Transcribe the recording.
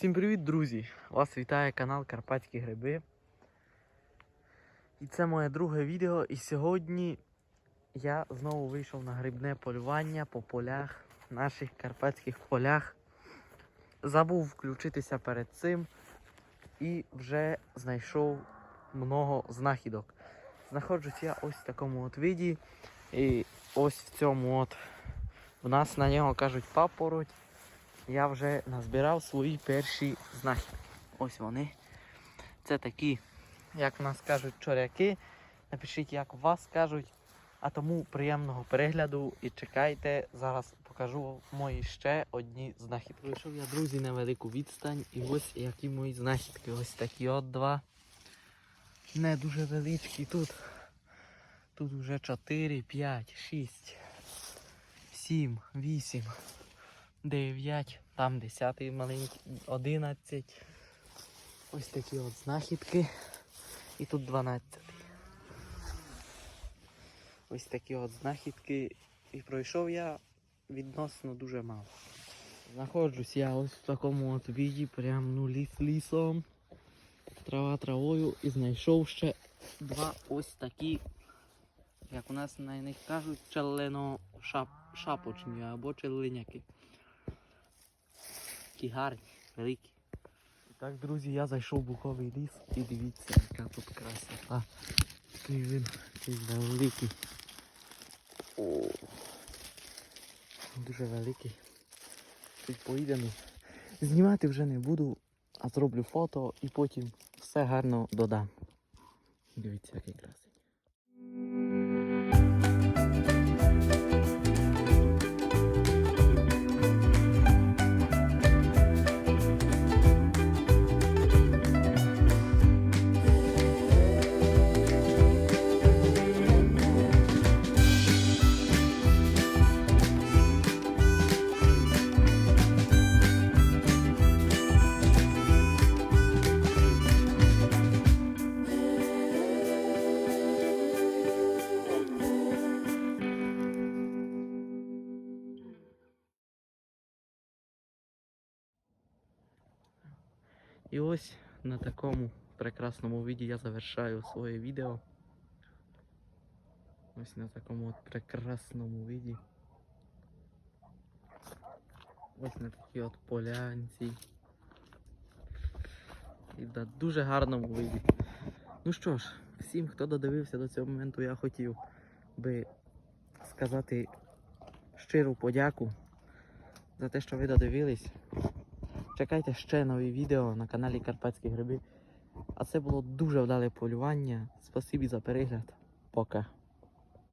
Всім привіт, друзі! Вас вітає канал Карпатські Гриби. І це моє друге відео. І сьогодні я знову вийшов на грибне полювання по полях, наших карпатських полях. Забув включитися перед цим і вже знайшов много знахідок. Знаходжусь я ось в такому от віді. І ось в цьому от в нас на нього кажуть папороть я вже назбирав свої перші знахідки. Ось вони. Це такі, як в нас кажуть, чоряки. Напишіть, як вас кажуть. А тому приємного перегляду і чекайте, зараз покажу мої ще одні знахідки. Прийшов я, друзі, на велику відстань. І ось які мої знахідки. Ось такі от два. Не дуже величкі тут. Тут вже 4, 5, 6, 7, 8. 9, там 10 маленький, 11. Ось такі от знахідки. І тут 12. Ось такі от знахідки. І пройшов я відносно дуже мало. Знаходжусь я ось в такому от віді, прям ну ліс лісом. Трава травою і знайшов ще два ось такі, як у нас на них кажуть, челено шап, шапочні або челиняки. Такі гарні, великі. І так, друзі, я зайшов в буковий ліс і дивіться, яка тут красота. Який він такий великий. О, дуже великий. Тут поїдемо. Знімати вже не буду, а зроблю фото і потім все гарно додам. Дивіться, який красивий. І ось на такому прекрасному віді я завершаю своє відео. Ось на такому от прекрасному віді. Ось на такій от полянці. І на дуже гарному виді. Ну що ж, всім, хто додивився до цього моменту, я хотів би сказати щиру подяку за те, що ви додивились. Чекайте ще нові відео на каналі Карпатські Гриби. А це було дуже вдале полювання. Спасибі за перегляд. Пока.